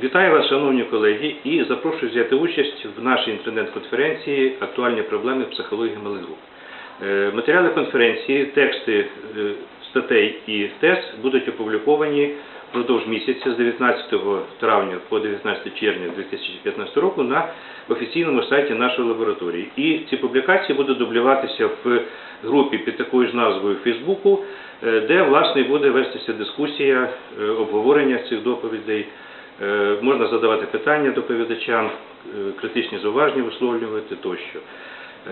Вітаю вас, шановні колеги, і запрошую взяти участь в нашій інтернет-конференції Актуальні проблеми психології малих. Е, Матеріали конференції, тексти е, статей і тез будуть опубліковані впродовж місяця з 19 травня по 19 червня 2015 року на офіційному сайті нашої лабораторії. І ці публікації будуть дублюватися в групі під такою ж назвою Фейсбуку, е, де власне буде вестися дискусія, обговорення цих доповідей. Е, Можна задавати питання доповідачам, е, критичні зауваження висловлювати тощо.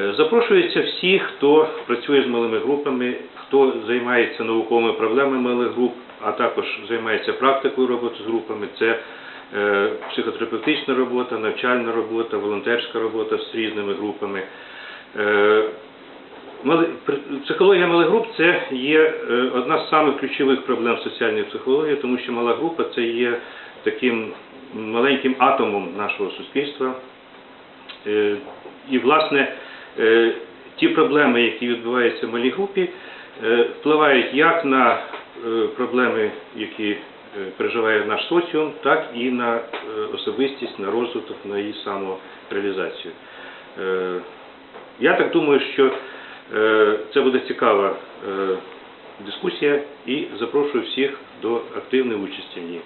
Е, Запрошуються всі, хто працює з малими групами, хто займається науковими проблемами малих груп, а також займається практикою роботи з групами. Це психотерапевтична робота, навчальна робота, волонтерська робота з різними групами. Психологія малих груп це є е, одна з самих ключових проблем соціальної психології, тому що мала група це є таким маленьким атомом нашого суспільства. Е, І, власне, е, ті проблеми, які відбуваються в малій групі, впливають як на проблеми, які переживає наш соціум, так і на особистість, на розвиток, на її самореалізацію. Я так думаю, що це буде цікава е, дискусія і запрошую всіх до активної участі в ній.